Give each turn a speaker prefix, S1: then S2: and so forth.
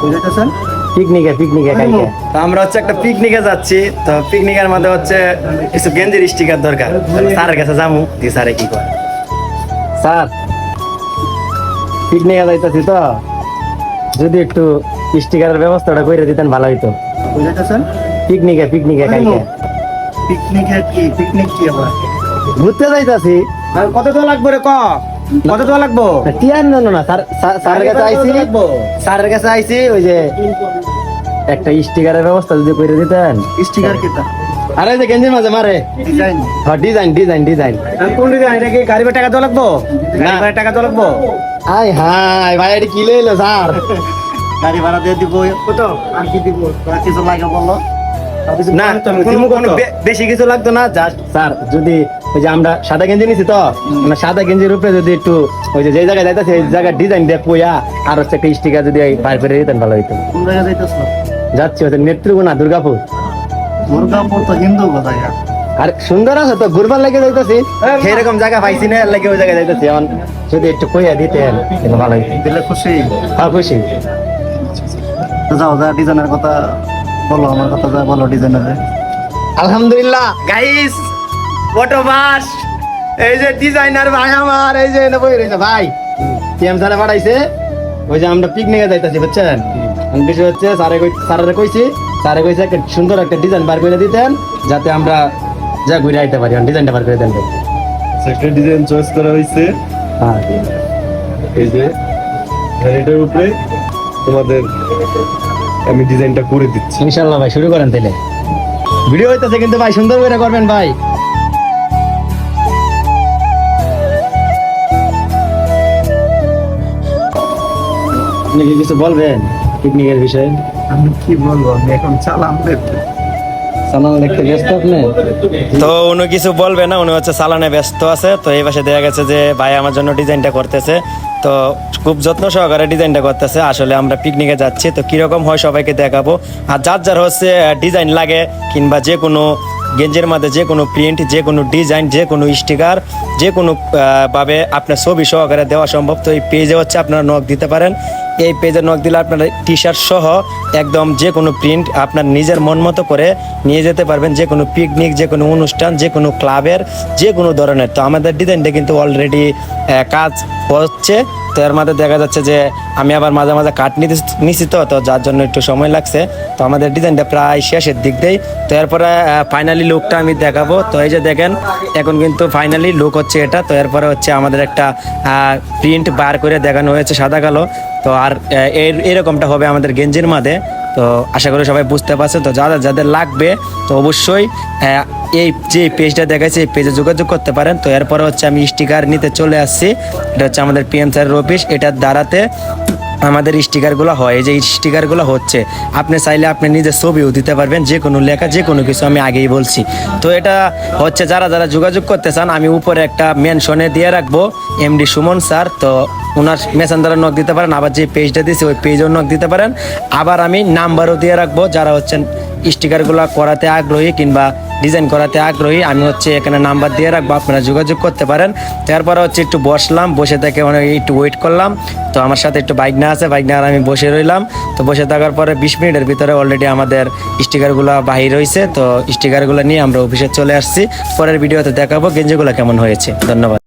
S1: বুঝাইতেছেন?
S2: পিকনিকে পিকনিকে কালকে।
S3: তো আমরা হচ্ছে একটা পিকনিকে যাচ্ছি। তো পিকনিকের মধ্যে হচ্ছে কিছু গেঞ্জির স্টিকার দরকার। স্যারের কাছে যাব স্যারে কি করে।
S2: স্যার পিকনিকে যাইতেছি তো। যদি একটু স্টিকারের ব্যবস্থাটা করে দিতেন ভালো হইতো।
S1: বুঝাইতেছেন?
S2: পিকনিকে পিকনিকে কালকে।
S1: পিকনিকে কি পিকনিক কি আবার?
S2: ঘুরতে যাইতাছি।
S3: আর কত তো লাগবে রে ক? কত তো লাগবো?
S2: জন্য না স্যার স্যার- স্যারের কাছে আইছি। স্যারের কাছে আইছি ওই যে একটা স্টিকারের ব্যবস্থা যদি করে দিতেন।
S1: স্টিকার কিটা
S2: আরে যে গেঞ্জির মাঝে মারে।
S1: ডিজাইন
S2: হ্যাঁ ডিজাইন ডিজাইন ডিজাইন
S3: কোন ডিজাইন এটা কি গাড়ি টাকা তো লাগবো? গাড়ি টাকা তো লাগবো?
S2: আই হাই ভাই এটা কি লইলো স্যার?
S1: গাড়ি ভাড়া দিয়ে দিব কত? আর কি দিব? কিছু লাগে কিছু
S3: না বেশি কিছু লাগতো না জাস্ট
S2: স্যার যদি ওই যে আমরা সাদা গেঞ্জি নিছি তো সাদা গেঞ্জির উপরে যদি একটু ওই যে যে জায়গায় যাইতেছে এই জায়গায় ডিজাইন দিয়ে পুয়া আর হচ্ছে একটা স্টিকার যদি বাইর করে দিতেন ভালো হইতো। যাচ্ছি হচ্ছে নেত্রকোনা দুর্গাপুর।
S1: দুর্গাপুর তো হিন্দু কোথায়
S2: আর সুন্দর আছে তো ঘুরবার লাগে যাইতেছি।
S3: সেরকম জায়গা পাইছি না
S2: লাগে ওই জায়গায় যাইতেছি। এখন যদি একটু কইয়া দিতেন ভালো হইতো।
S1: দিলে খুশি।
S2: হ্যাঁ খুশি।
S1: যাও যা ডিজাইনের কথা বলো আমার কথা যা বলো ডিজাইনারে
S2: আলহামদুলিল্লাহ।
S3: গাইস ফটো বাস
S2: এই যে ডিজাইনার ভাই আমার এই যে এনে বই রয়েছে ভাই। টিএম স্যারে পাঠাইছে। ওই যে আমরা পিকনিকে যাইতাছি বুঝছেন? আমি বিষয় হচ্ছে স্যারে কই স্যারে কইছি স্যারে কইছে একটা সুন্দর একটা ডিজাইন বার করে দিতেন যাতে আমরা যা ঘুরে আইতে পারি ডিজাইনটা বার করে দেন ভাই।
S4: একটা ডিজাইন চয়েস করা হয়েছে
S2: হ্যাঁ।
S4: এই যে এটার উপরে তোমাদের আমি ডিজাইনটা করে দিচ্ছি।
S2: ইনশাল্লাহ ভাই শুরু করেন তাহলে ভিডিও হইতেছে কিন্তু ভাই সুন্দর করে করবেন ভাই। আপনি কি কিছু বলবেন পিকনিকের বিষয়ে?
S1: আমি কি বলব? আমি এখন চালাম
S2: ব্যস্ত আপনি?
S3: তো উনি কিছু বলবে না উনি হচ্ছে চালানে ব্যস্ত আছে তো এই পাশে দেখা গেছে যে ভাই আমার জন্য ডিজাইনটা করতেছে। তো খুব যত্ন সহকারে ডিজাইনটা করতেছে। আসলে আমরা পিকনিকে যাচ্ছি, তো কীরকম হয় সবাইকে দেখাবো। আর যার যার হচ্ছে ডিজাইন লাগে, কিংবা যে কোনো গেঞ্জের মধ্যে যে কোনো প্রিন্ট যে কোনো ডিজাইন যে কোনো স্টিকার যে কোনো ভাবে আপনার ছবি সহকারে দেওয়া সম্ভব। তো এই পেজে হচ্ছে আপনারা নখ দিতে পারেন। এই পেজে নখ দিলে আপনারা টি শার্ট সহ একদম যে কোনো প্রিন্ট আপনার নিজের মন মতো করে নিয়ে যেতে পারবেন। যে কোনো পিকনিক যে কোনো অনুষ্ঠান, যে কোনো ক্লাবের যে কোনো ধরনের। তো আমাদের ডিজাইনটা কিন্তু অলরেডি কাজ হচ্ছে। তো এর মধ্যে দেখা যাচ্ছে যে আমি আবার মাঝে মাঝে কাট নিতে নিছি তো তো যার জন্য একটু সময় লাগছে। তো আমাদের ডিজাইনটা প্রায় শেষের দিক দেই। তো এরপরে ফাইনালি লুকটা আমি দেখাবো। তো এই যে দেখেন, এখন কিন্তু ফাইনালি লুক হচ্ছে এটা। তো এরপরে হচ্ছে আমাদের একটা প্রিন্ট বার করে দেখানো হয়েছে সাদা কালো। তো আর এরকমটা হবে আমাদের গেঞ্জির মাঝে। তো আশা করি সবাই বুঝতে পারছে। তো যাদের যাদের লাগবে, তো অবশ্যই এই যে পেজটা দেখাচ্ছে এই পেজে যোগাযোগ করতে পারেন। তো এরপরে হচ্ছে আমি স্টিকার নিতে চলে আসছি। এটা হচ্ছে আমাদের পিএম স্যারের অফিস এটার দ্বারাতে আমাদের স্টিকারগুলো হয়। এই যে স্টিকারগুলো হচ্ছে, আপনি চাইলে আপনি নিজের ছবিও দিতে পারবেন, যে কোনো লেখা, যে কোনো কিছু আমি আগেই বলছি। তো এটা হচ্ছে যারা যারা যোগাযোগ করতে চান, আমি উপরে একটা মেনশনে দিয়ে রাখব এমডি সুমন স্যার। তো ওনার মেসেঞ্জারে নক দিতে পারেন, আবার যে পেজটা দিয়েছি ওই পেজেও নক দিতে পারেন। আবার আমি নাম্বারও দিয়ে রাখব, যারা হচ্ছেন স্টিকারগুলো করাতে আগ্রহী কিংবা ডিজাইন করাতে আগ্রহী, আমি হচ্ছে এখানে নাম্বার দিয়ে রাখব, আপনারা যোগাযোগ করতে পারেন। তারপরে হচ্ছে একটু বসলাম, বসে থেকে মানে একটু ওয়েট করলাম। তো আমার সাথে একটু বাইক না আছে, বাইক না আমি বসে রইলাম। তো বসে থাকার পরে বিশ মিনিটের ভিতরে অলরেডি আমাদের স্টিকারগুলো বাহির হয়েছে তো স্টিকারগুলো নিয়ে আমরা অফিসে চলে আসছি। পরের ভিডিওতে দেখাবো গেঞ্জিগুলো কেমন হয়েছে। ধন্যবাদ।